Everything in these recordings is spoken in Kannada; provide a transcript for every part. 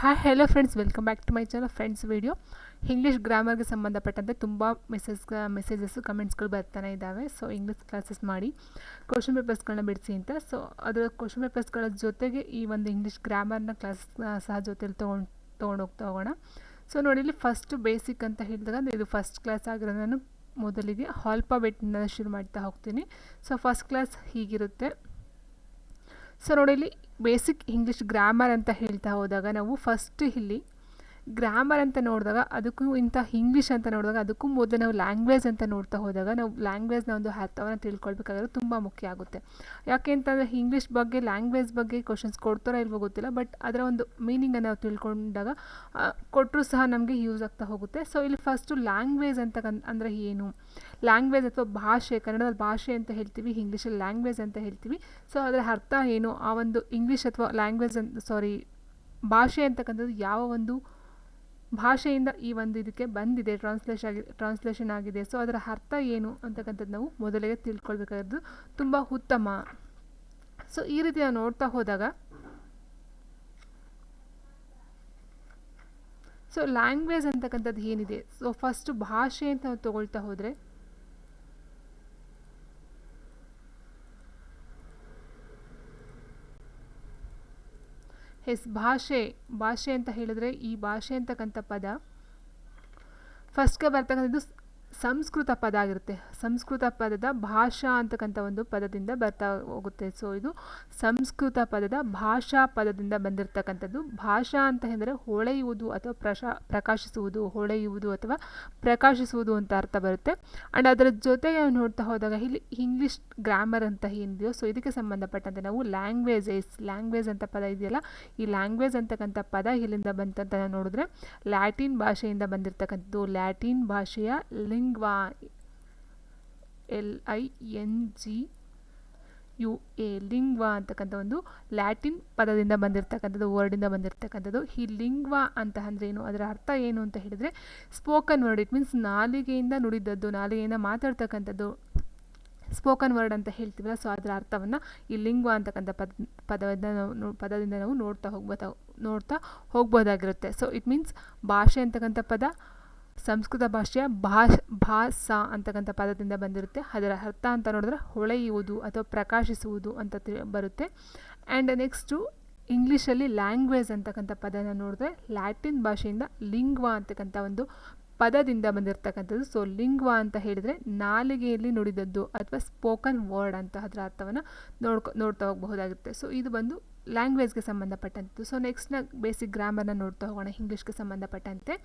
Hi hello friends welcome back to my channel friends video English ಗ್ರಾಮರ್ಗೆ ಸಂಬಂಧಪಟ್ಟಂತೆ ತುಂಬ ಮೆಸೇಜ್ ಮೆಸೇಜಸ್ಸು ಕಮೆಂಟ್ಸ್ಗಳು ಬರ್ತಾನೆ ಇದ್ದಾವೆ ಸೊ ಇಂಗ್ಲೀಷ್ ಕ್ಲಾಸಸ್ ಮಾಡಿ ಕ್ವಶನ್ ಪೇಪರ್ಸ್ಗಳನ್ನ ಬಿಡಿಸಿ ಅಂತ. ಸೊ ಅದರ ಕ್ವಶನ್ ಪೇಪರ್ಸ್ಗಳ ಜೊತೆಗೆ ಈ ಒಂದು ಇಂಗ್ಲೀಷ್ ಗ್ರಾಮರ್ನ ಕ್ಲಾಸ್ ಸಹ ಜೊತೆಲಿ ತೊಗೊಂಡು ತೊಗೊಂಡು ಹೋಗ್ತಾ ಹೋಗೋಣ. ಸೊ ನೋಡಿ ಇಲ್ಲಿ ಫಸ್ಟ್ ಬೇಸಿಕ್ ಅಂತ ಹೇಳಿದಾಗ ಇದು ಫಸ್ಟ್ ಕ್ಲಾಸ್ ಆಗಿರೋದು ನಾನು ಮೊದಲಿಗೆ ಆಲ್ಫಾಬೆಟ್ನಿಂದ ಶುರು ಮಾಡ್ತಾ ಹೋಗ್ತೀನಿ. ಸೊ ಫಸ್ಟ್ ಕ್ಲಾಸ್ ಹೀಗಿರುತ್ತೆ. ಸೊ ನೋಡಿ ಇಲ್ಲಿ ಬೇಸಿಕ್ ಇಂಗ್ಲೀಷ್ ಗ್ರಾಮರ್ ಅಂತ ಹೇಳ್ತಾ ಹೋದಾಗ ನಾವು ಫಸ್ಟ್ ಇಲ್ಲಿ ಗ್ರಾಮರ್ ಅಂತ ನೋಡಿದಾಗ ಅದಕ್ಕೂ ಇಂಥ ಇಂಗ್ಲೀಷ್ ಅಂತ ನೋಡಿದಾಗ ಅದಕ್ಕೂ ಮೊದಲು ನಾವು ಲ್ಯಾಂಗ್ವೇಜ್ ಅಂತ ನೋಡ್ತಾ ಹೋದಾಗ ನಾವು ಲ್ಯಾಂಗ್ವೇಜ್ನ ಒಂದು ಅರ್ಥವನ್ನು ತಿಳ್ಕೊಳ್ಬೇಕಾದ್ರೆ ತುಂಬ ಮುಖ್ಯ ಆಗುತ್ತೆ. ಯಾಕೆ ಅಂತಂದರೆ ಇಂಗ್ಲೀಷ್ ಬಗ್ಗೆ ಲ್ಯಾಂಗ್ವೇಜ್ ಬಗ್ಗೆ ಕ್ವಶನ್ಸ್ ಕೊಡ್ತಾರೋ ಇಲ್ವೋ ಗೊತ್ತಿಲ್ಲ ಬಟ್ ಅದರ ಒಂದು ಮೀನಿಂಗನ್ನು ನಾವು ತಿಳ್ಕೊಂಡಾಗ ಕೊಟ್ಟರೂ ಸಹ ನಮಗೆ ಯೂಸ್ ಆಗ್ತಾ ಹೋಗುತ್ತೆ. ಸೊ ಇಲ್ಲಿ ಫಸ್ಟು ಲ್ಯಾಂಗ್ವೇಜ್ ಅಂತ ಅಂದರೆ ಏನು? ಲ್ಯಾಂಗ್ವೇಜ್ ಅಥವಾ ಭಾಷೆ ಕನ್ನಡದಲ್ಲಿ ಭಾಷೆ ಅಂತ ಹೇಳ್ತೀವಿ ಇಂಗ್ಲೀಷಲ್ಲಿ ಲ್ಯಾಂಗ್ವೇಜ್ ಅಂತ ಹೇಳ್ತೀವಿ. ಸೊ ಅದರ ಅರ್ಥ ಏನು? ಆ ಒಂದು ಇಂಗ್ಲೀಷ್ ಅಥವಾ ಲ್ಯಾಂಗ್ವೇಜ್ ಅಂತ ಸಾರಿ ಭಾಷೆ ಅಂತಕ್ಕಂಥದ್ದು ಯಾವ ಒಂದು ಭಾಷೆಯಿಂದ ಈ ಒಂದು ಇದಕ್ಕೆ ಬಂದಿದೆ ಟ್ರಾನ್ಸ್ಲೇಷನ್ ಆಗಿ ಟ್ರಾನ್ಸ್ಲೇಷನ್ ಆಗಿದೆ. ಸೊ ಅದರ ಅರ್ಥ ಏನು ಅಂತಕ್ಕಂಥದ್ದು ನಾವು ಮೊದಲಿಗೆ ತಿಳ್ಕೊಳ್ಬೇಕಾದ್ದು ತುಂಬ ಉತ್ತಮ. ಸೊ ಈ ರೀತಿ ನಾವು ನೋಡ್ತಾ ಹೋದಾಗ ಸೊ ಲ್ಯಾಂಗ್ವೇಜ್ ಅಂತಕ್ಕಂಥದ್ದು ಏನಿದೆ? ಸೊ ಫಸ್ಟ್ ಭಾಷೆ ಅಂತ ನಾವು ತಗೊಳ್ತಾ ಹೋದರೆ ಎಸ್ ಭಾಷೆ ಭಾಷೆ ಅಂತ ಹೇಳಿದ್ರೆ ಈ ಭಾಷೆ ಅಂತಕ್ಕಂಥ ಪದ. ಫಸ್ಟ್ಗೆ ಬರ್ತಕ್ಕಂಥದ್ದು ಸಂಸ್ಕೃತ ಪದ ಆಗಿರುತ್ತೆ. ಸಂಸ್ಕೃತ ಪದದ ಭಾಷಾ ಅಂತಕ್ಕಂಥ ಒಂದು ಪದದಿಂದ ಬರ್ತಾ ಹೋಗುತ್ತೆ. ಸೊ ಇದು ಸಂಸ್ಕೃತ ಪದದ ಭಾಷಾ ಪದದಿಂದ ಬಂದಿರತಕ್ಕಂಥದ್ದು. ಭಾಷಾ ಅಂತ ಅಂದರೆ ಹೊಳೆಯುವುದು ಅಥವಾ ಪ್ರಶಾ, ಪ್ರಕಾಶಿಸುವುದು, ಹೊಳೆಯುವುದು ಅಥವಾ ಪ್ರಕಾಶಿಸುವುದು ಅಂತ ಅರ್ಥ ಬರುತ್ತೆ. ಆ್ಯಂಡ್ ಅದರ ಜೊತೆಗೆ ನೋಡ್ತಾ ಹೋದಾಗ ಇಲ್ಲಿ ಇಂಗ್ಲೀಷ್ ಗ್ರಾಮರ್ ಅಂತ ಏನಿದೆಯೋ ಸೊ ಇದಕ್ಕೆ ಸಂಬಂಧಪಟ್ಟಂತೆ ನಾವು ಲ್ಯಾಂಗ್ವೇಜಸ್ ಲ್ಯಾಂಗ್ವೇಜ್ ಅಂತ ಪದ ಇದೆಯಲ್ಲ, ಈ ಲ್ಯಾಂಗ್ವೇಜ್ ಅಂತಕ್ಕಂಥ ಪದ ಇಲ್ಲಿಂದ ಬಂತಂತ ನೋಡಿದ್ರೆ ಲ್ಯಾಟಿನ್ ಭಾಷೆಯಿಂದ ಬಂದಿರತಕ್ಕಂಥದ್ದು. ಲ್ಯಾಟಿನ್ ಭಾಷೆಯ lingua L I N G U A lingua ಅಂತಕ್ಕಂಥ ಒಂದು ಲ್ಯಾಟಿನ್ ಪದದಿಂದ ಬಂದಿರತಕ್ಕಂಥದ್ದು ವರ್ಡಿಂದ ಬಂದಿರತಕ್ಕಂಥದ್ದು. ಈ ಲಿಂಗ್ವಾ ಅಂತ ಅಂದ್ರೆ ಏನು? ಅದರ ಅರ್ಥ ಏನು ಅಂತ ಹೇಳಿದರೆ ಸ್ಪೋಕನ್ ವರ್ಡ್ ಇಟ್ ಮೀನ್ಸ್ ನಾಲಿಗೆಯಿಂದ ನುಡಿದದ್ದು, ನಾಲಿಗೆಯಿಂದ ಮಾತಾಡ್ತಕ್ಕಂಥದ್ದು. ಸ್ಪೋಕನ್ ವರ್ಡ್ ಅಂತ ಹೇಳ್ತೀವಲ್ಲ ಸೊ ಅದರ ಅರ್ಥವನ್ನು ಈ ಲಿಂಗ್ವಾ ಅಂತಕ್ಕಂಥ ಪದ, ಪದದಿಂದ ನಾವು ಪದದಿಂದ ನಾವು ನೋಡ್ತಾ ಹೋಗ್ಬೋದ ನೋಡ್ತಾ ಹೋಗ್ಬೋದಾಗಿರುತ್ತೆ. ಸೊ ಇಟ್ ಮೀನ್ಸ್ ಭಾಷೆ ಅಂತಕ್ಕಂಥ ಪದ ಸಂಸ್ಕೃತ ಭಾಷೆಯ ಭಾಷ್, ಭಾಸ ಅಂತಕ್ಕಂಥ ಪದದಿಂದ ಬಂದಿರುತ್ತೆ. ಅದರ ಅರ್ಥ ಅಂತ ನೋಡಿದ್ರೆ ಹೊಳೆಯುವುದು ಅಥವಾ ಪ್ರಕಾಶಿಸುವುದು ಅಂತ ಬರುತ್ತೆ. ಆ್ಯಂಡ್ ನೆಕ್ಸ್ಟು ಇಂಗ್ಲೀಷಲ್ಲಿ ಲ್ಯಾಂಗ್ವೇಜ್ ಅಂತಕ್ಕಂಥ ಪದನ ನೋಡಿದ್ರೆ ಲ್ಯಾಟಿನ್ ಭಾಷೆಯಿಂದ ಲಿಂಗ್ವಾ ಅಂತಕ್ಕಂಥ ಒಂದು ಪದದಿಂದ ಬಂದಿರತಕ್ಕಂಥದ್ದು. ಸೊ ಲಿಂಗ್ವಾ ಅಂತ ಹೇಳಿದರೆ ನಾಲಿಗೆಯಲ್ಲಿ ನುಡಿದದ್ದು ಅಥವಾ ಸ್ಪೋಕನ್ ವರ್ಡ್ ಅಂತ ಅದರ ಅರ್ಥವನ್ನು ನೋಡ್ಕೊ, ನೋಡ್ತಾ ಹೋಗಬಹುದಾಗಿರುತ್ತೆ. ಸೊ ಇದು ಬಂದು ಲ್ಯಾಂಗ್ವೇಜ್ಗೆ ಸಂಬಂಧಪಟ್ಟಂಥದ್ದು. ಸೊ ನೆಕ್ಸ್ಟ್ನ ಬೇಸಿಕ್ ಗ್ರಾಮರ್ನ ನೋಡ್ತಾ ಹೋಗೋಣ. ಇಂಗ್ಲೀಷ್ಗೆ ಸಂಬಂಧಪಟ್ಟಂತೆ.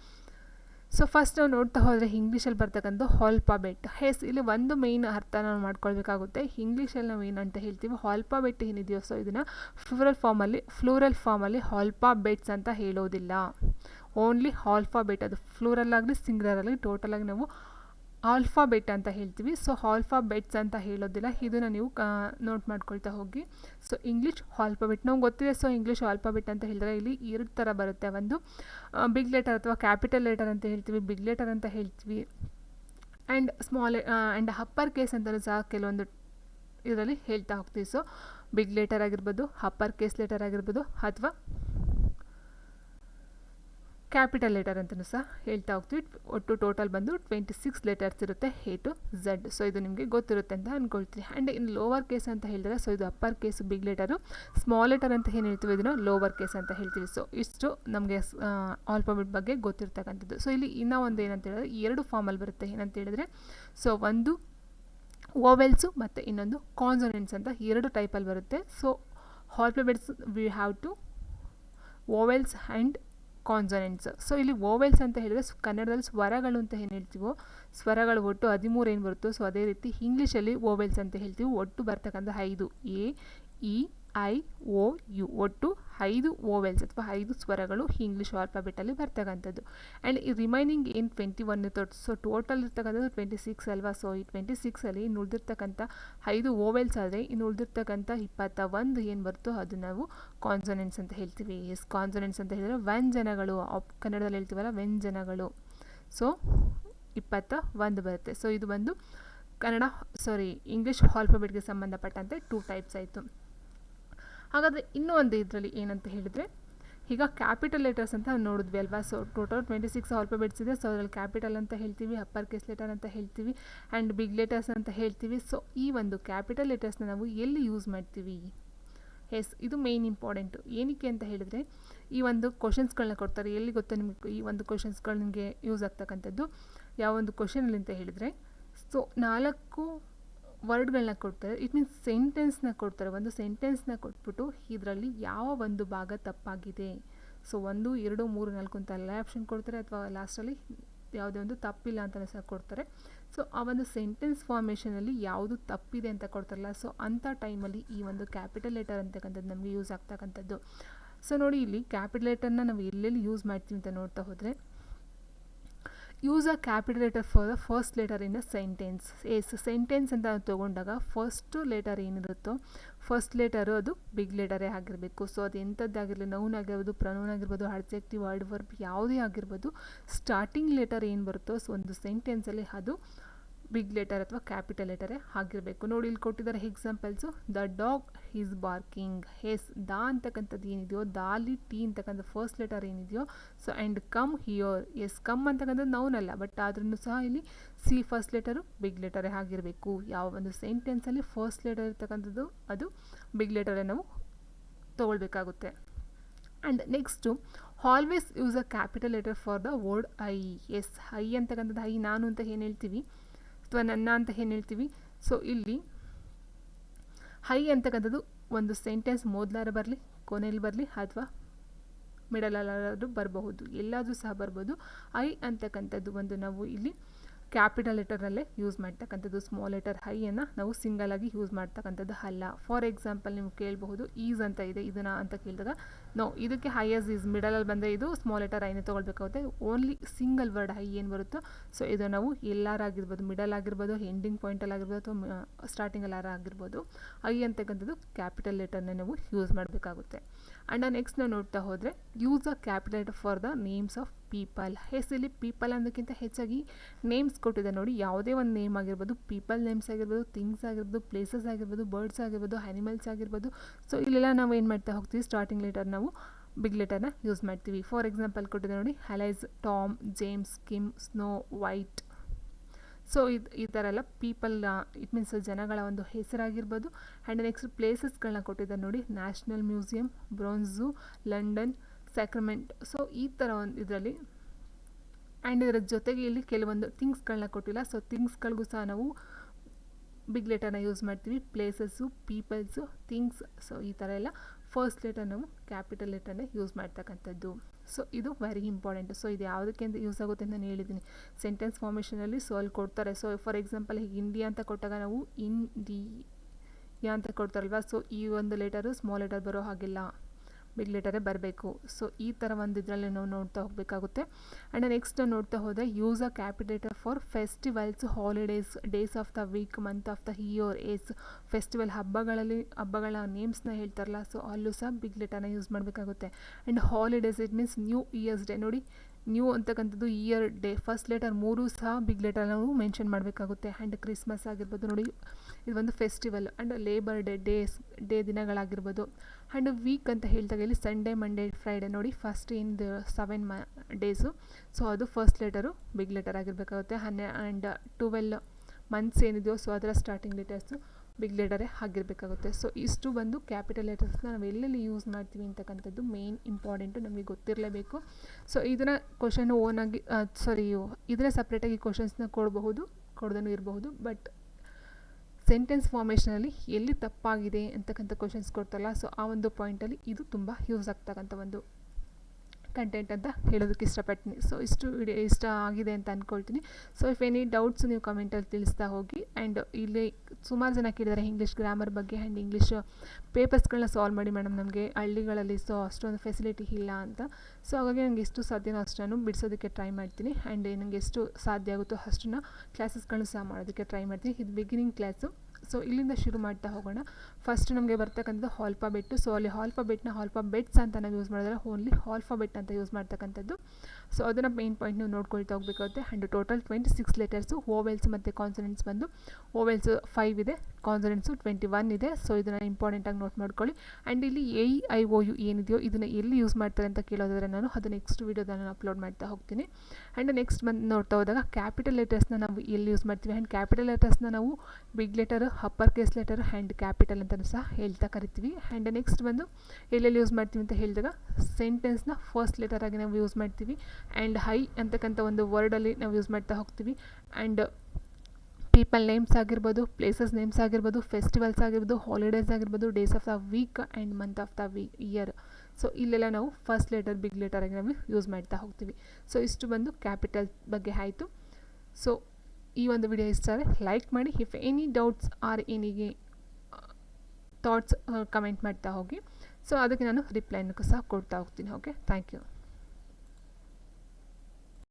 ಸೊ ಫಸ್ಟ್ ನಾವು ನೋಡ್ತಾ ಹೋದರೆ ಇಂಗ್ಲೀಷಲ್ಲಿ ಬರ್ತಕ್ಕಂಥ ಹಾಲ್ಪಾಬೆಟ್ ಹೆಸ್ ಇಲ್ಲಿ ಒಂದು ಮೇಯ್ನ್ ಅರ್ಥ ನಾವು ಮಾಡ್ಕೊಳ್ಬೇಕಾಗುತ್ತೆ. ಇಂಗ್ಲೀಷಲ್ಲಿ ನಾವು ಏನಂತ ಹೇಳ್ತೀವಿ ಹಾಲ್ಪಾಬೆಟ್ ಏನಿದೆಯೋ ಸೊ ಇದನ್ನು ಫ್ಲೂರಲ್ ಫಾರ್ಮಲ್ಲಿ ಫ್ಲೂರಲ್ ಫಾರ್ಮಲ್ಲಿ ಹಾಲ್ಪಾಬೆಟ್ಸ್ ಅಂತ ಹೇಳೋದಿಲ್ಲ. ಓನ್ಲಿ ಹಾಲ್ಫಾಬೆಟ್ ಅದು ಫ್ಲೂರಲ್ ಆಗಲಿ ಸಿಂಗ್ಲರಲ್ಲಿ ಟೋಟಲಾಗಿ ನಾವು ಆಲ್ಫಾಬೆಟ್ ಅಂತ ಹೇಳ್ತೀವಿ. ಸೊ ಆಲ್ಫಾಬೆಟ್ಸ್ ಅಂತ ಹೇಳೋದಿಲ್ಲ. ಇದನ್ನು ನೀವು ನೋಟ್ ಮಾಡ್ಕೊಳ್ತಾ ಹೋಗಿ. ಸೊ ಇಂಗ್ಲೀಷ್ ಆಲ್ಫಾಬೆಟ್ ನಾವು ಗೊತ್ತಿದೆ. ಸೊ ಇಂಗ್ಲೀಷ್ ಆಲ್ಫಾಬೆಟ್ ಅಂತ ಹೇಳಿದ್ರೆ ಇಲ್ಲಿ ಎರಡು ಥರ ಬರುತ್ತೆ. ಒಂದು ಬಿಗ್ ಲೆಟರ್ ಅಥವಾ ಕ್ಯಾಪಿಟಲ್ ಲೆಟರ್ ಅಂತ ಹೇಳ್ತೀವಿ. ಬಿಗ್ ಲೆಟರ್ ಅಂತ ಹೇಳ್ತೀವಿ. And small and upper case ಅಂತಲೂ ಸಹ ಕೆಲವೊಂದು ಇದರಲ್ಲಿ ಹೇಳ್ತಾ ಹೋಗ್ತೀವಿ. ಸೊ ಬಿಗ್ ಲೆಟರ್ ಆಗಿರ್ಬೋದು ಅಪ್ಪರ್ ಕೇಸ್ ಲೆಟರ್ ಆಗಿರ್ಬೋದು, ಅಥವಾ ಕ್ಯಾಪಿಟಲ್ ಲೆಟರ್ ಅಂತಲೂ ಸಹ ಹೇಳ್ತಾ ಹೋಗ್ತೀವಿ. ಒಟ್ಟು ಟೋಟಲ್ ಬಂದು ಟ್ವೆಂಟಿ ಸಿಕ್ಸ್ ಲೆಟರ್ಸ್ ಇರುತ್ತೆ ಎ ಟು ಝಡ್ ಸೊ ಇದು ನಿಮಗೆ ಗೊತ್ತಿರುತ್ತೆ ಅಂತ ಅಂದ್ಕೊಳ್ತೀವಿ ಆ್ಯಂಡ್ ಇನ್ನು ಲೋವರ್ ಕೇಸ್ ಅಂತ ಹೇಳಿದ್ರೆ ಸೊ ಇದು upper case big letter small letter ಅಂತ ಏನು ಹೇಳ್ತೀವಿ? ಇದನ್ನು ಲೋವರ್ ಕೇಸ್ ಅಂತ ಹೇಳ್ತೀವಿ. ಸೊ ಇಷ್ಟು ನಮಗೆ ಆಲ್ಫಾಬೆಟ್ ಬಗ್ಗೆ ಗೊತ್ತಿರ್ತಕ್ಕಂಥದ್ದು. ಸೊ ಇಲ್ಲಿ ಇನ್ನೂ ಒಂದು ಏನಂತ ಹೇಳಿದ್ರೆ, ಎರಡು ಫಾರ್ಮಲ್ಲಿ ಬರುತ್ತೆ. ಏನಂತ ಹೇಳಿದ್ರೆ ಸೊ ಒಂದು ಓವೆಲ್ಸು ಮತ್ತು ಇನ್ನೊಂದು ಕಾನ್ಸೋನೆಂಟ್ಸ್ ಅಂತ ಎರಡು ಟೈಪಲ್ಲಿ ಬರುತ್ತೆ. So alphabets we have two vowels and consonants so ಇಲ್ಲಿ ಓವೆಲ್ಸ್ ಅಂತ ಹೇಳಿದ್ರೆ ಕನ್ನಡದಲ್ಲಿ ಸ್ವರಗಳು ಅಂತ ಏನು ಹೇಳ್ತೀವೋ, ಸ್ವರಗಳು ಒಟ್ಟು ಹದಿಮೂರು ಏನು ಬರುತ್ತೋ, ಸೊ ಅದೇ ರೀತಿ ಇಂಗ್ಲೀಷಲ್ಲಿ ಓವೆಲ್ಸ್ ಅಂತ ಹೇಳ್ತೀವಿ, ಒಟ್ಟು ಬರ್ತಕ್ಕಂಥ ಐದು. A E I O U ಒಟ್ಟು ಐದು ಓವೆಲ್ಸ್ ಅಥವಾ ಐದು ಸ್ವರಗಳು ಇಂಗ್ಲೀಷ್ ಆಲ್ಫಾಬೆಟಲ್ಲಿ ಬರ್ತಕ್ಕಂಥದ್ದು. ಆ್ಯಂಡ್ ಈ ರಿಮೈನಿಂಗ್ ಏನು ಟ್ವೆಂಟಿ ಒನ್ ಇರ್ತದೆ. ಸೊ ಟೋಟಲ್ ಇರ್ತಕ್ಕಂಥದ್ದು ಟ್ವೆಂಟಿ ಸಿಕ್ಸ್ ಅಲ್ವಾ? ಸೊ ಈ ಟ್ವೆಂಟಿ ಸಿಕ್ಸಲ್ಲಿ ಇನ್ನು ಉಳಿದಿರ್ತಕ್ಕಂಥ ಐದು ಓವೆಲ್ಸ್ ಆದರೆ ಇನ್ನು ಉಳಿದಿರ್ತಕ್ಕಂಥ ಇಪ್ಪತ್ತ ಒಂದು ಏನು ಬರುತ್ತೋ ಅದು ನಾವು ಕಾನ್ಸನೆಂಟ್ಸ್ ಅಂತ ಹೇಳ್ತೀವಿ. ಎಸ್ ಕಾನ್ಸನೆಂಟ್ಸ್ ಅಂತ ಹೇಳಿದರೆ ವ್ಯಂಜನಗಳು. ಕನ್ನಡದಲ್ಲಿ ಹೇಳ್ತೀವಲ್ಲ, ವ್ಯಂಜನಗಳು. ಸೊ ಇಪ್ಪತ್ತ ಒಂದು ಬರುತ್ತೆ. ಸೊ ಇದು ಬಂದು ಕನ್ನಡ ಸಾರಿ ಇಂಗ್ಲೀಷ್ ಆಲ್ಫಾಬೆಟ್ಗೆ ಸಂಬಂಧಪಟ್ಟಂತೆ ಟೂ ಟೈಪ್ಸ್ ಆಯಿತು. ಹಾಗಾದರೆ ಇನ್ನೂ ಒಂದು ಇದರಲ್ಲಿ ಏನಂತ ಹೇಳಿದರೆ, ಈಗ ಕ್ಯಾಪಿಟಲ್ ಲೆಟರ್ಸ್ ಅಂತ ನೋಡಿದ್ವಿ ಅಲ್ವಾ? So total twenty six alphabets ಇದೆ. ಸೊ ಅದರಲ್ಲಿ ಕ್ಯಾಪಿಟಲ್ ಅಂತ ಹೇಳ್ತೀವಿ ಅಪ್ಪರ್ ಕೇಸ್ ಲೆಟರ್ ಅಂತ ಹೇಳ್ತೀವಿ ಆ್ಯಂಡ್ ಬಿಗ್ ಲೆಟರ್ಸ್ ಅಂತ ಹೇಳ್ತೀವಿ. ಸೊ ಈ ಒಂದು ಕ್ಯಾಪಿಟಲ್ ಲೆಟರ್ಸ್ನ ನಾವು ಎಲ್ಲಿ ಯೂಸ್ ಮಾಡ್ತೀವಿ? ಎಸ್ ಇದು ಮೇಯ್ನ್ ಇಂಪಾರ್ಟೆಂಟು ಏನಕ್ಕೆ ಅಂತ ಹೇಳಿದರೆ, ಈ ಒಂದು ಕ್ವಶನ್ಸ್ಗಳನ್ನ ಕೊಡ್ತಾರೆ. ಎಲ್ಲಿ ಗೊತ್ತಾ ನಿಮಗೆ ಈ ಒಂದು ಕ್ವಶನ್ಸ್ಗಳು ನಿಮಗೆ ಯೂಸ್ ಆಗ್ತಕ್ಕಂಥದ್ದು? ಯಾವ ಒಂದು ಕ್ವಶನಲ್ಲಿ ಅಂತ ಹೇಳಿದರೆ ಸೊ ನಾಲ್ಕು ವರ್ಡ್ಗಳನ್ನ ಕೊಡ್ತಾರೆ. ಇಟ್ ಮೀನ್ಸ್ ಸೆಂಟೆನ್ಸ್ನ ಕೊಡ್ತಾರೆ. ಒಂದು ಸೆಂಟೆನ್ಸ್ನ ಕೊಟ್ಬಿಟ್ಟು ಇದರಲ್ಲಿ ಯಾವ ಒಂದು ಭಾಗ ತಪ್ಪಾಗಿದೆ. ಸೊ ಒಂದು, ಎರಡು, ಮೂರು, ನಾಲ್ಕು ಅಂತ ಎಲ್ಲ ಆಪ್ಷನ್ ಕೊಡ್ತಾರೆ ಅಥವಾ ಲಾಸ್ಟಲ್ಲಿ ಯಾವುದೇ ಒಂದು ತಪ್ಪಿಲ್ಲ ಅಂತಲೇ ಸಹ ಕೊಡ್ತಾರೆ. ಸೊ ಆ ಒಂದು ಸೆಂಟೆನ್ಸ್ ಫಾರ್ಮೇಷನಲ್ಲಿ ಯಾವುದು ತಪ್ಪಿದೆ ಅಂತ ಕೊಡ್ತಾರಲ್ಲ ಸೊ ಅಂಥ ಟೈಮಲ್ಲಿ ಈ ಒಂದು ಕ್ಯಾಪಿಟಲ್ ಲೆಟರ್ ಅಂತಕ್ಕಂಥದ್ದು ನಮಗೆ ಯೂಸ್ ಆಗ್ತಕ್ಕಂಥದ್ದು. ಸೊ ನೋಡಿ ಇಲ್ಲಿ ಕ್ಯಾಪಿಟಲ್ ಲೆಟರ್ನ ನಾವು ಎಲ್ಲೆಲ್ಲಿ ಯೂಸ್ ಮಾಡ್ತೀವಿ ಅಂತ ನೋಡ್ತಾ ಹೋದರೆ use a capital letter for the first letter in a sentence as sentence ಅಂತ ತೊಗೊಂಡಾಗ ಫಸ್ಟ್ ಲೆಟರ್ ಏನಿರುತ್ತೋ ಫಸ್ಟ್ ಲೆಟರು ಅದು ಬಿಗ್ ಲೆಟರೇ ಆಗಿರಬೇಕು. ಸೊ ಅದು ಎಂಥದ್ದಾಗಿರಲಿ ನೌನ್ ಆಗಿರ್ಬೋದು ಪ್ರನೌನ್ ಆಗಿರ್ಬೋದು ಅಡ್ಜೆಕ್ಟಿವ್ ವರ್ಡ್ ವರ್ಬ್ ಯಾವುದೇ ಆಗಿರ್ಬೋದು ಸ್ಟಾರ್ಟಿಂಗ್ ಲೆಟರ್ ಏನು ಬರುತ್ತೋ ಸೊ ಒಂದು ಸೆಂಟೆನ್ಸಲ್ಲಿ ಅದು ಬಿಗ್ ಲೆಟರ್ ಅಥವಾ ಕ್ಯಾಪಿಟಲ್ ಲೆಟರೇ ಆಗಿರಬೇಕು ನೋಡಿ, ಇಲ್ಲಿ ಕೊಟ್ಟಿದ್ದಾರೆ examples the dog is barking as the ಅಂತಕ್ಕಂಥದ್ದು ಏನಿದೆಯೋ, ದಾಲಿ, ಟಿ ಅಂತಕ್ಕಂಥ ಫಸ್ಟ್ ಲೆಟರ್ ಏನಿದೆಯೋ so and come here as come ಅಂತಕ್ಕಂಥದ್ದು ನೌನಲ್ಲ ಬಟ್ ಆದ್ರೂ ಸಹ ಇಲ್ಲಿ ಸಿ ಫಸ್ಟ್ ಲೆಟರು ಬಿಗ್ ಲೆಟರೇ ಆಗಿರಬೇಕು ಯಾವ ಒಂದು ಸೆಂಟೆನ್ಸಲ್ಲಿ ಫಸ್ಟ್ ಲೆಟರ್ ಇರ್ತಕ್ಕಂಥದ್ದು, ಅದು ಬಿಗ್ ಲೆಟರೇ ನಾವು ತೊಗೊಳ್ಬೇಕಾಗುತ್ತೆ. And next always use a capital letter for the word I as I ಅಂತಕ್ಕಂಥದ್ದು ಐ ನಾನು ಅಂತ ಏನು ಹೇಳ್ತೀವಿ? ಅಥವಾ ನನ್ನ ಅಂತ ಏನು ಹೇಳ್ತೀವಿ? ಸೊ ಇಲ್ಲಿ ಹೈ ಅಂತಕ್ಕಂಥದ್ದು ಒಂದು ಸೆಂಟೆನ್ಸ್ ಮೊದಲಾರ ಬರಲಿ ಕೊನೆಯಲ್ಲಿ ಬರಲಿ ಅಥವಾ ಮಿಡಲಾದರೂ ಬರಬಹುದು, ಎಲ್ಲಾದರೂ ಸಹ ಬರ್ಬೋದು. ಐ ಅಂತಕ್ಕಂಥದ್ದು ಒಂದು ನಾವು ಇಲ್ಲಿ ಕ್ಯಾಪಿಟಲ್ ಲೆಟರಲ್ಲೇ ಯೂಸ್ ಮಾಡ್ತಕ್ಕಂಥದ್ದು, ಸ್ಮಾಲ್ ಲೆಟರ್ ಹೈಯನ್ನು ನಾವು ಸಿಂಗಲಾಗಿ ಯೂಸ್ ಮಾಡ್ತಕ್ಕಂಥದ್ದು ಅಲ್ಲ. ಫಾರ್ ಎಕ್ಸಾಂಪಲ್ ನೀವು ಕೇಳಬಹುದು, ಈಸ್ ಅಂತ ಇದೆ, ಇದನ್ನು ಅಂತ ಕೇಳಿದಾಗ, ನೋ, ಇದಕ್ಕೆ ಹೈಯಸ್ ಈಸ್ ಮಿಡಲಲ್ಲಿ ಬಂದರೆ ಇದು ಸ್ಮಾಲ್ ಲೆಟರ್ ಐನೇ ತೊಗೊಳ್ಬೇಕಾಗುತ್ತೆ. ಓನ್ಲಿ ಸಿಂಗಲ್ ವರ್ಡ್ ಹೈ ಏನು ಬರುತ್ತೋ, ಸೊ ಇದು ನಾವು ಎಲ್ಲರಾಗಿರ್ಬೋದು ಮಿಡಲ್ ಆಗಿರ್ಬೋದು, ಎಂಡಿಂಗ್ ಪಾಯಿಂಟಲ್ಲಿ ಆಗಿರ್ಬೋದು, ಅಥವಾ ಸ್ಟಾರ್ಟಿಂಗಲ್ಲಿ ಆಗಿರ್ಬೋದು ಐ ಅಂತಕ್ಕಂಥದ್ದು ಕ್ಯಾಪಿಟಲ್ ಲೆಟರ್ನ ನಾವು ಯೂಸ್ ಮಾಡಬೇಕಾಗುತ್ತೆ. ಆ್ಯಂಡ್ ನೆಕ್ಸ್ಟ್ ನಾವು ನೋಡ್ತಾ ಹೋದರೆ use a capital for the names of people ಹೆಸರಲ್ಲಿ ಪೀಪಲ್ ಅನ್ನೋದಕ್ಕಿಂತ ಹೆಚ್ಚಾಗಿ ನೇಮ್ಸ್ ಕೊಟ್ಟಿದೆ ನೋಡಿ. ಯಾವುದೇ ಒಂದು ನೇಮ್ ಆಗಿರ್ಬೋದು ಪೀಪಲ್ ನೇಮ್ಸ್ ಆಗಿರ್ಬೋದು ಥಿಂಗ್ಸ್ ಆಗಿರ್ಬೋದು ಪ್ಲೇಸಸ್ ಆಗಿರ್ಬೋದು ಬರ್ಡ್ಸ್ ಆಗಿರ್ಬೋದು ಆ್ಯನಿಮಲ್ಸ್ ಆಗಿರ್ಬೋದು. ಸೊ ಇಲ್ಲೆಲ್ಲ ನಾವು ಏನು ಮಾಡ್ತಾ ಹೋಗ್ತೀವಿ? ಸ್ಟಾರ್ಟಿಂಗ್ ಲೆಟರ್ ನಾವು ಬಿಗ್ ಲೆಟರ್ನ ಯೂಸ್ ಮಾಡ್ತೀವಿ. ಫಾರ್ ಎಕ್ಸಾಂಪಲ್ ಕೊಟ್ಟಿದೆ ನೋಡಿ Alice Tom James Kim Snow White so ಇದು, ಈ ಥರ ಎಲ್ಲ ಪೀಪಲ್ ಇಟ್ ಮೀನ್ಸ್ ಜನಗಳ ಒಂದು ಹೆಸರಾಗಿರ್ಬೋದು. ಆ್ಯಂಡ್ ನೆಕ್ಸ್ಟ್ ಪ್ಲೇಸಸ್ಗಳನ್ನ ಕೊಟ್ಟಿದ್ದಾರೆ ನೋಡಿ. National museum Bronx London Sacramento so ಈ ಥರ ಒಂದು ಇದರಲ್ಲಿ ಆ್ಯಂಡ್ ಇದರ ಜೊತೆಗೆ ಇಲ್ಲಿ ಕೆಲವೊಂದು ಥಿಂಗ್ಸ್ಗಳನ್ನ ಕೊಟ್ಟಿಲ್ಲ. ಸೊ ಥಿಂಗ್ಸ್ಗಳಿಗೂ ಸಹ ನಾವು ಬಿಗ್ ಲೆಟರ್ನ ಯೂಸ್ ಮಾಡ್ತೀವಿ. ಪ್ಲೇಸಸ್ಸು ಪೀಪಲ್ಸು ಥಿಂಗ್ಸ್ ಸೊ ಈ ಥರ ಎಲ್ಲ ಫಸ್ಟ್ ಲೆಟರ್ ನಾವು ಕ್ಯಾಪಿಟಲ್ ಲೆಟರ್ನೇ ಯೂಸ್ ಮಾಡ್ತಕ್ಕಂಥದ್ದು. ಸೊ ಇದು ವೆರಿ ಇಂಪಾರ್ಟೆಂಟ್ ಸೊ ಇದು ಯಾವುದಕ್ಕೆ ಅಂತ ಯೂಸ್ ಆಗುತ್ತೆ ಅಂತ ನಾನು ಹೇಳಿದ್ದೀನಿ ಸೆಂಟೆನ್ಸ್ ಫಾರ್ಮೇಷನಲ್ಲಿ ಸೊ ಅಲ್ಲಿ ಕೊಡ್ತಾರೆ. ಸೊ ಫಾರ್ ಎಕ್ಸಾಂಪಲ್ ಈಗ ಇಂಡಿಯಾ ಅಂತ ಕೊಟ್ಟಾಗ ನಾವು ಇನ್ ದಿ ಯಾ ಅಂತ ಕೊಡ್ತಾರಲ್ವ? ಸೊ ಈ ಒಂದು ಲೆಟರು ಸ್ಮಾಲ್ ಲೆಟರ್ ಬರೋ ಹಾಗಿಲ್ಲ. ಬಿಗ್ ಲೆಟರೇ ಬರಬೇಕು. ಸೊ ಈ ಥರ ಒಂದು ಇದರಲ್ಲಿ ನಾವು ನೋಡ್ತಾ ಹೋಗಬೇಕಾಗುತ್ತೆ. ಆ್ಯಂಡ್ ನೆಕ್ಸ್ಟ್ ನೋಡ್ತಾ ಹೋದರೆ use a capital letter for festivals holidays days of the week month of the year as festival ಹಬ್ಬಗಳಲ್ಲಿ, ಹಬ್ಬಗಳ ನೇಮ್ಸ್ನ ಹೇಳ್ತಾರಲ್ಲ ಸೊ ಅಲ್ಲೂ ಸಹ ಬಿಗ್ ಲೆಟರ್ನ ಯೂಸ್ ಮಾಡಬೇಕಾಗುತ್ತೆ. And holidays it means New Year's Day ನೋಡಿ ನ್ಯೂ ಅಂತಕ್ಕಂಥದ್ದು ಇಯರ್ ಡೇ ಫಸ್ಟ್ ಲೆಟರ್ ಮೂರು ಸಹ ಬಿಗ್ ಲೆಟರ್ ನಾವು ಮೆನ್ಷನ್ ಮಾಡಬೇಕಾಗುತ್ತೆ. ಆ್ಯಂಡ್ ಕ್ರಿಸ್ಮಸ್ ಆಗಿರ್ಬೋದು, ನೋಡಿ, ಇದು ಒಂದು festival and Labour Day days day ದಿನಗಳಾಗಿರ್ಬೋದು. And week ಅಂತ ಹೇಳಿದಾಗ ಇಲ್ಲಿ ಸಂಡೇ ಮಂಡೇ ಫ್ರೈಡೇ ನೋಡಿ ಫಸ್ಟ್ ಇನ್ ದ ಸೆವೆನ್ ಮ ಡೇಸು ಸೊ ಅದು ಫಸ್ಟ್ ಲೆಟರು ಬಿಗ್ ಲೆಟರ್ ಆಗಿರಬೇಕಾಗುತ್ತೆ. ಹನ್ನೆ ಆ್ಯಂಡ್ ಟುವೆಲ್ ಮಂತ್ಸ್ ಏನಿದೆಯೋ ಸೊ ಅದರ ಸ್ಟಾರ್ಟಿಂಗ್ ಲೆಟರ್ಸು ಬಿಗ್ ಲೆಟರೇ ಆಗಿರಬೇಕಾಗುತ್ತೆ ಸೊ ಇಷ್ಟು ಬಂದು ಕ್ಯಾಪಿಟಲ್ ಲೆಟರ್ಸ್ನ ನಾವು ಎಲ್ಲೆಲ್ಲಿ ಯೂಸ್ ಮಾಡ್ತೀವಿ ಅಂತಕ್ಕಂಥದ್ದು ಮೇನ್ ಇಂಪಾರ್ಟೆಂಟು ನಮಗೆ ಗೊತ್ತಿರಲೇಬೇಕು. ಸೊ ಇದನ್ನು ಕ್ವಶನ್ ಓನಾಗಿ ಸಾರಿ ಇದನ್ನೇ ಸಪ್ರೇಟಾಗಿ ಕ್ವಶನ್ಸ್ನ ಕೊಡಬಹುದು ಕೊಡ್ದೂ ಇರಬಹುದು ಬಟ್ ಸೆಂಟೆನ್ಸ್ ಫಾರ್ಮೇಷನಲ್ಲಿ ಎಲ್ಲಿ ತಪ್ಪಾಗಿದೆ ಅಂತಕ್ಕಂಥ ಕ್ವಶನ್ಸ್ ಕೊಡ್ತಾರಲ್ಲ ಸೊ ಆ ಒಂದು ಪಾಯಿಂಟಲ್ಲಿ ಇದು ತುಂಬ ಯೂಸ್ ಆಗ್ತಕ್ಕಂಥ ಒಂದು ಕಂಟೆಂಟ್ ಅಂತ ಹೇಳೋದಕ್ಕೆ ಇಷ್ಟಪಡ್ತೀನಿ. ಸೊ ಇಷ್ಟು ವಿಡಿಯೋ ಇಷ್ಟ ಆಗಿದೆ ಅಂತ ಅಂದ್ಕೊಳ್ತೀನಿ ಸೊ ಇಫ್ ಎನಿ ಡೌಟ್ಸ್ ನೀವು ಕಮೆಂಟಲ್ಲಿ ತಿಳಿಸ್ತಾ ಹೋಗಿ. ಆ್ಯಂಡ್ ಇಲ್ಲಿ ಸುಮಾರು ಜನ ಕೇಳಿದ್ದಾರೆ ಇಂಗ್ಲೀಷ್ ಗ್ರಾಮರ್ ಬಗ್ಗೆ ಆ್ಯಂಡ್ ಇಂಗ್ಲೀಷ್ ಪೇಪರ್ಸ್ಗಳನ್ನ ಸಾಲ್ವ್ ಮಾಡಿ ಮೇಡಮ್ ನಮಗೆ. ಹಳ್ಳಿಗಳಲ್ಲಿ ಸೊ ಅಷ್ಟೊಂದು ಫೆಸಿಲಿಟಿ ಇಲ್ಲ ಅಂತ. ಸೊ ಹಾಗಾಗಿ ನನಗೆ ಎಷ್ಟು ಸಾಧ್ಯನೋ ಅಷ್ಟು ನಾನು ಬಿಡಿಸೋದಕ್ಕೆ ಟ್ರೈ ಮಾಡ್ತೀನಿ. ಆ್ಯಂಡ್ ನನಗೆ ಎಷ್ಟು ಸಾಧ್ಯ ಆಗುತ್ತೋ ಅಷ್ಟನ್ನು ಕ್ಲಾಸಸ್ಗಳನ್ನ ಸಹ ಮಾಡೋದಕ್ಕೆ ಟ್ರೈ ಮಾಡ್ತೀನಿ. ಇದು ಬಿಗಿನಿಂಗ್ ಕ್ಲಾಸು ಸೊ ಇಲ್ಲಿಂದ ಶುರು ಮಾಡ್ತಾ ಹೋಗೋಣ. ಫಸ್ಟ್ ನಮಗೆ ಬರ್ತಕ್ಕಂಥದ್ದು ಹಾಲ್ಫಾಬೆಟ್ಟು ಸೊ ಅಲ್ಲಿ ಹಾಲ್ಫಾಬೆಟ್ನ ಹಾಲ್ಫಾಬೆಟ್ಸ್ ಅಂತ ನಾವು ಯೂಸ್ ಮಾಡಿದ್ರೆ ಓನ್ಲಿ ಹಾಲ್ಫಾಬೆಟ್ ಅಂತ ಯೂಸ್ ಮಾಡ್ತಕ್ಕಂಥದ್ದು. ಸೊ ಅದನ್ನು ಮೇನ್ ಪಾಯಿಂಟ್ ನೀವು ನೋಡ್ಕೊಳ್ತಾ ಹೋಗಬೇಕಾಗುತ್ತೆ. And total twenty six letters vowels ಮತ್ತು ಕಾನ್ಸನೆಂಟ್ಸ್ ಬಂದು ಓವೆಲ್ಸ್ ಫೈವ್ ಇದೆ. ಕಾನ್ಸನೆಂಟ್ಸು ಟ್ವೆಂಟಿ ಒನ್ ಇದೆ. ಸೊ ಇದನ್ನು ಇಂಪಾರ್ಟೆಂಟಾಗಿ ನೋಟ್ ಮಾಡ್ಕೊಳ್ಳಿ. ಆ್ಯಂಡ್ ಇಲ್ಲಿ ಎ ಐ ಒ ಯು ಏನಿದೆಯೋ ಇದನ್ನು ಎಲ್ಲಿ ಯೂಸ್ ಮಾಡ್ತಾರೆ ಅಂತ ಕೇಳೋದಾದರೆ ನಾನು ಅದು ನೆಕ್ಸ್ಟ್ ವೀಡಿಯೋದ ನಾನು ಅಪ್ಲೋಡ್ ಮಾಡ್ತಾ ಹೋಗ್ತೀನಿ. ಆ್ಯಂಡ್ ನೆಕ್ಸ್ಟ್ ಬಂದು ನೋಡ್ತಾ ಹೋದಾಗ ಕ್ಯಾಪಿಟಲ್ ಲೆಟರ್ಸ್ನ ನಾವು ಎಲ್ಲಿ ಯೂಸ್ ಮಾಡ್ತೀವಿ? ಆ್ಯಂಡ್ ಕ್ಯಾಪಿಟಲ್ ಲೆಟರ್ಸ್ನ ನಾವು big letter upper case letter and capital ಅಂತಲೂ ಸಹ ಹೇಳ್ತಾ ಕರಿತೀವಿ. ಆ್ಯಂಡ್ ನೆಕ್ಸ್ಟ್ ಬಂದು ಎಲ್ಲೆಲ್ಲಿ ಯೂಸ್ ಮಾಡ್ತೀವಿ ಅಂತ ಹೇಳಿದಾಗ ಸೆಂಟೆನ್ಸ್ನ ಫಸ್ಟ್ ಲೆಟರ್ ಆಗಿ ನಾವು ಯೂಸ್ ಮಾಡ್ತೀವಿ. ಆ್ಯಂಡ್ ಹೈ ಅಂತಕ್ಕಂಥ ಒಂದು ವರ್ಡಲ್ಲಿ ನಾವು ಯೂಸ್ ಮಾಡ್ತಾ ಹೋಗ್ತೀವಿ. ಆ್ಯಂಡ್ ಪೀಪಲ್ ನೇಮ್ಸ್ ಆಗಿರ್ಬೋದು ಪ್ಲೇಸಸ್ ನೇಮ್ಸ್ ಆಗಿರ್ಬೋದು ಫೆಸ್ಟಿವಲ್ಸ್ ಆಗಿರ್ಬೋದು ಹಾಲಿಡೇಸ್ ಆಗಿರ್ಬೋದು days of the week and month of the we year so ಇಲ್ಲೆಲ್ಲ ನಾವು ಫಸ್ಟ್ ಲೆಟರ್ ಬಿಗ್ ಲೆಟರ್ ಆಗಿ ನಾವು ಯೂಸ್ ಮಾಡ್ತಾ ಹೋಗ್ತೀವಿ. ಸೊ ಇಷ್ಟು ಬಂದು ಕ್ಯಾಪಿಟಲ್ ಬಗ್ಗೆ ಆಯಿತು. ಸೊ ಈ ಒಂದು ವಿಡಿಯೋ ಇಷ್ಟ ಆದರೆ ಲೈಕ್ ಮಾಡಿ. ಇಫ್ ಎನಿ ಡೌಟ್ಸ್ ಆರ್ ಎನಿಗೆ ಥಾಟ್ಸ್ ಕಮೆಂಟ್ ಮಾಡ್ತಾ ಹೋಗಿ. ಸೊ ಅದಕ್ಕೆ ನಾನು ರಿಪ್ಲೈನೂ ಸಹ ಕೊಡ್ತಾ ಹೋಗ್ತೀನಿ ಓಕೆ ಥ್ಯಾಂಕ್ ಯು